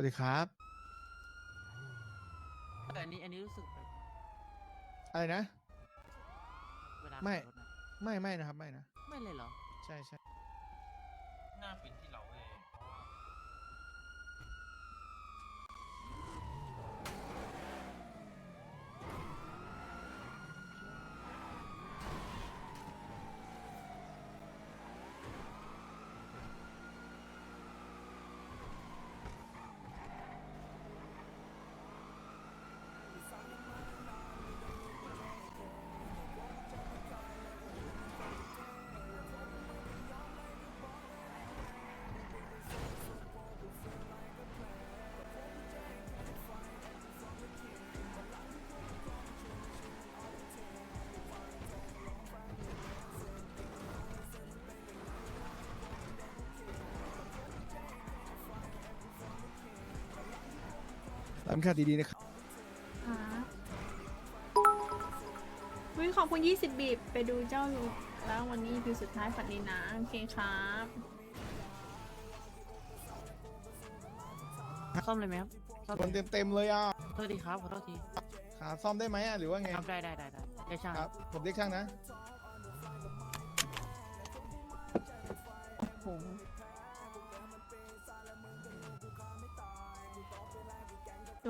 วัสดีครับ แต่อันนี้อันนี้รู้สึกอะไรนะไม่ไม่ไม่นะครับไม่นะ ไม่เลยเหรอ ใช่ใช่ หน้าเป็นที่เราเลย ตำมข่าดีๆนะครับอ่วิขอบคุณ 20 บีบ ไปดูเจ้าลูกแล้ววันนี้คือสุดท้ายฝันดีนะ โอเคครับ ซ่อมเลยไหมครับซ่คนเต็มๆเลยอะสวัสดีครับขอโทษทีขาซ่อมได้ไหมอะหรือว่าไงได้ได้ได้ได้ได้ช่างครับผมเรียกช่างนะ โอ้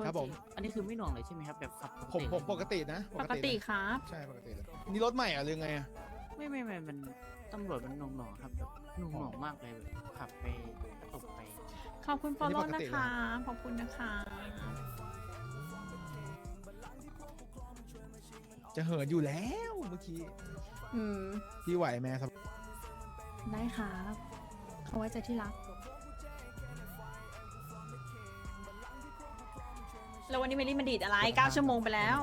ครับผม อันนี้คือไม่หน่วงเลยใช่ไหมครับแบบขับผมผมปกตินะปกติครับ ใช่ปกติเลยนี่รถใหม่อะหรือไงอะไม่ไม่ไม่มันตำรวจมันหน่องหน่องครับแบบหน่วงหน่องมากเลยแบบขับไปตกไป ขอบคุณฟอลโล่นะคะ ขอบคุณนะคะ จะเหินอยู่แล้วเมื่อกี้พี่ไหวไหมครับ ได้ครับเขาไว้ใจที่รัก วันนี้เมลี่มาดีดอะไรเก้าชั่วโมงไปแล้ว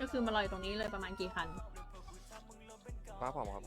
ก็คือมาลอยตรงนี้เลยประมาณกี่คัน ป้าผมครับ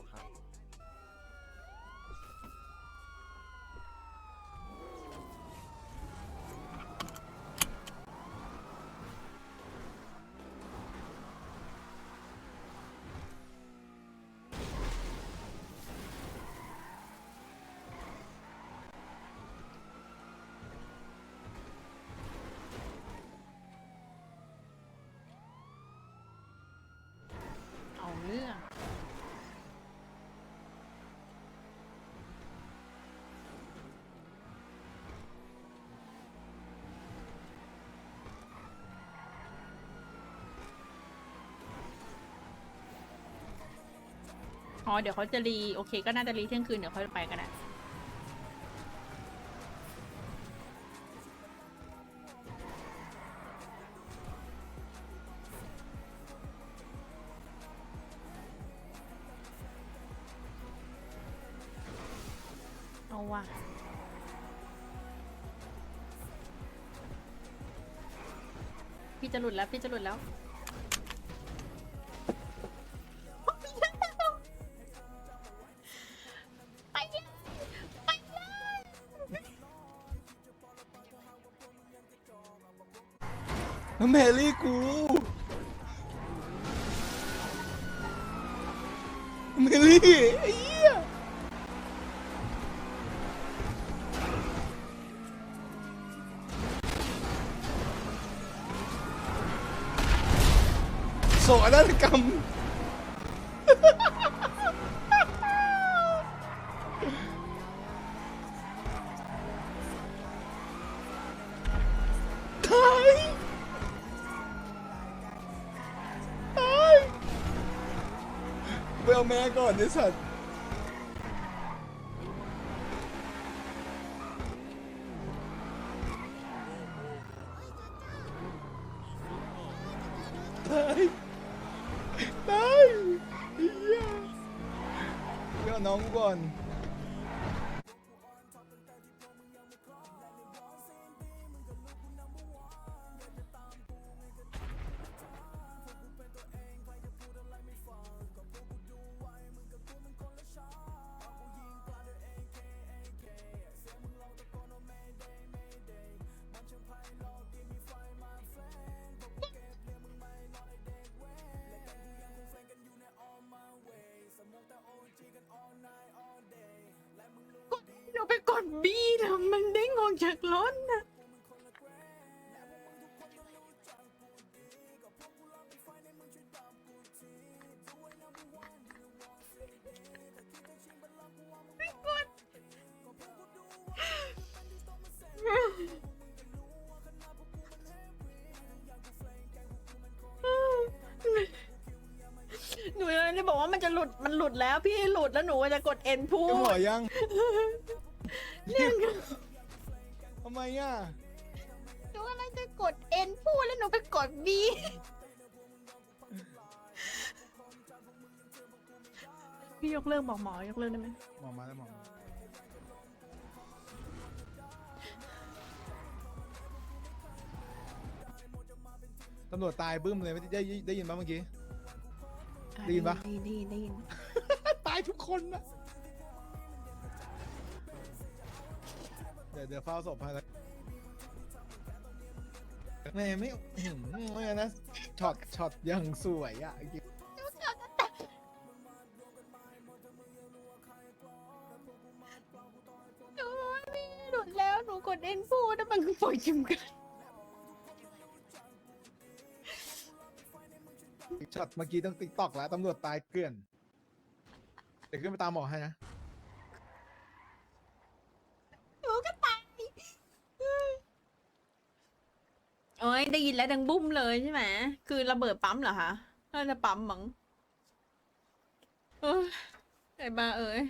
อ๋อเดี๋ยวเขาจะรีโอเค ก็น่าจะรีเที่ยงคืนเดี๋ยวค่อยไปกันนะเอาว่ะพี่จะหลุดแล้วพี่จะหลุดแล้ว น้ำแมรี่กูน้แมรี่ไอ้เหี้ยโศกนาฏกรรม เอาแม่ก่อนไอ้สัตว์ตายตายเหี้ยเดี๋ยน้องก่อน บีแล้วมันเด้งออกจากรถนะไม่กดหนูยังได้บอกว่ามันจะหลุดมันหลุดแล้วพี่หลุดแล้วหนูจะกดเอ็นพูก็หมอดยัง เนี่ยทำไมอะหนูกำลังจะกดเอ็นพูดแล้วหนูไปกดบีพี่ยกเลิกบอกหมอยกเลิกได้ไหมหมอมาแล้วหมอมาตำรวจตายบึ้มเลยไม่ได้ได้ได้ยินปะเมื่อกี้ ได้ยินปะ ได้ยินได้ยินได้ยิน ตายทุกคนนะ เดี๋ยวเฝ้าศพให้แล้วแม่ไม่อื้อหือไม่นะช็อตช็อตยังสวยอะจริงหนูไม่หลุดแล้ว หนูกดเอ็นพูแล้วมันก็ปล่อยจิมกัน ช็อตเมื่อกี้ต้องติ๊กตอกแล้วตำรวจตายเกลื่อนเดี๋ยวขึ้นไปตามหมอให้นะ หนูก็ตายโอ้ย ได้ยินแล้วดังบุ้มเลยใช่ไหม คือระเบิดปั๊มเหรอคะน่าจะปั๊มมั้งเอ้ยไอ้บ้าเอ้ย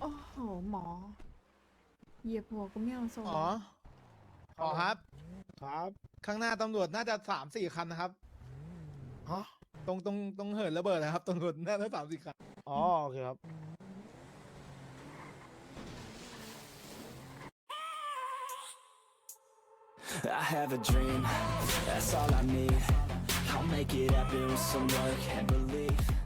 โอ้โหหมอ เหยียบหัวก็ไม่เอาทรง อ๋อขอครับ ครับ ข้างหน้าตำรวจน่าจะสามสี่คันนะครับฮะ ตรงตรงตรงเหินระเบิดนะครับตำรวจน่าจะสามสี่คันอ๋อโอเคครับ I have a dream, that's all I need. I'll make it happen with some work and belief.